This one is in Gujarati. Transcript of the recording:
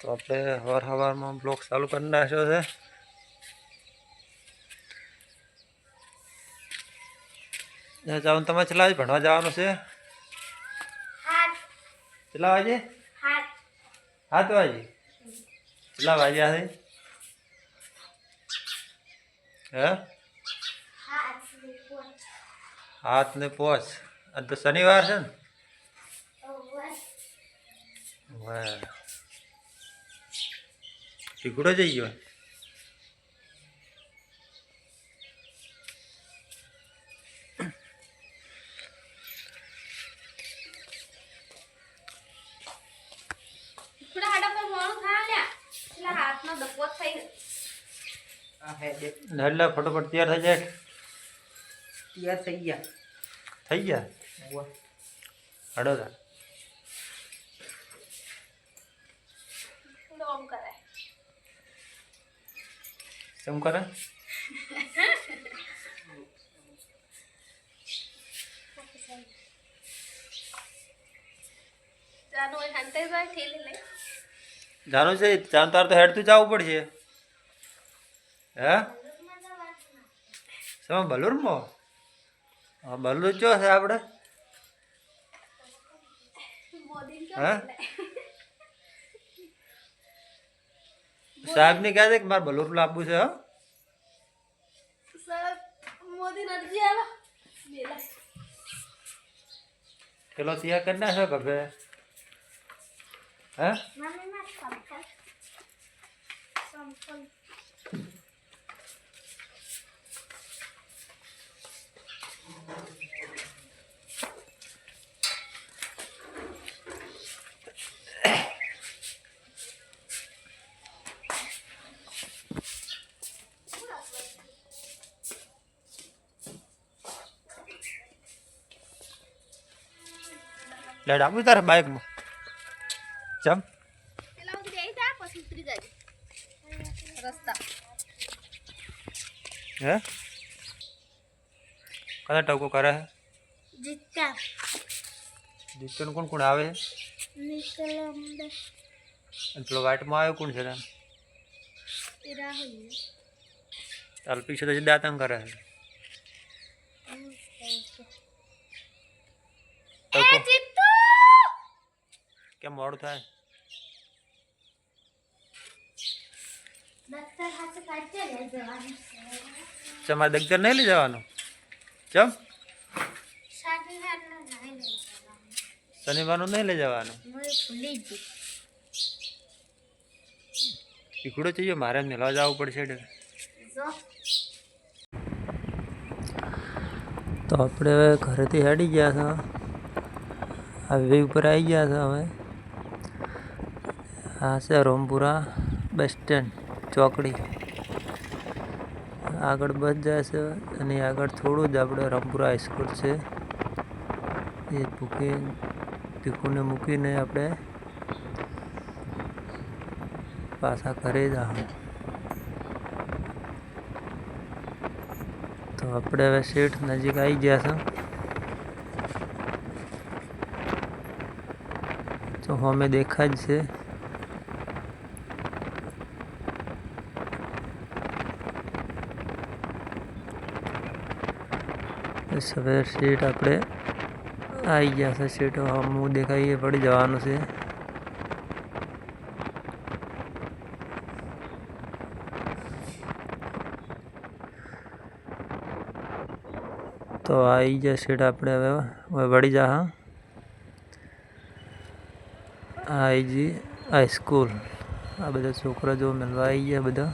તો આપણે સવાર સવારમાં બ્લોક ચાલુ કરી નાખ્યો છે. જવાનું તમારે છેલ્લા વાગે ભણવા જવાનું છે? કેટલા વાગે સાત વાગે? કેટલા વાગ્યા છે? હે? હાથ ને પોચ. આજ તો શનિવાર છે ને? વાહ. ટીકડો જઈ ગયો એટલે ફટોફટ તૈયાર થઈ જાય તૈયાર થઈ ગયા થઈ ગયા હડો તા શું કરે જાનું છે જાણ તાર તો હેડતું જવું પડશે. હે? શું બલુરમાં? હા બલુર ચો છે આપણે હે? સાહેબ ને કહે છે કે મારે બલુર લાવવું છે પેલો તૈયાર કરી નાખ્યો કે ભે હે? લેડ, આપું તારે બાઇકમાં ચમ. હે? કદા ટકો કરે છે જીતા દીકરીને કોણ કોણ આવે? પેલો વાઇટમાં આવ્યો કોણ છે તને? તેરા હોય તાલ પીછે તો દાતંગ કરે છે वर्ड काय चम आ डॉक्टर नाही ले जवानो? चम शनिवार नु ले जवानो? शनिवार चाहिए मारे मिला जाओ पड़ से तो अपने घर तो थी हटी गया था। अभी ऊपर आई गया था मैं। આ છે રોમપુરા બસ સ્ટેન્ડ, ચોકડી. આગળ બસ જાય છે અને આગળ થોડું જ આપણે રામપુરા હાઈસ્કૂલ છે. એ ભૂકી, ભીખુને મૂકીને આપણે પાછા ઘરે જ તો આપણે હવે શેઠ નજીક આવી ગયા છે. તો અમે દેખાય જ છે. બસ હવે સીટ આપણે આવી ગયા છે. સીટ હું દેખાઈએ પડી જવાનું છે. તો આવી ગયા સીટ આપણે હવે. હવે વળી જા હા. આઈ જી હાઈસ્કૂલ આ બધા છોકરા જો મળવા આવી ગયા બધા.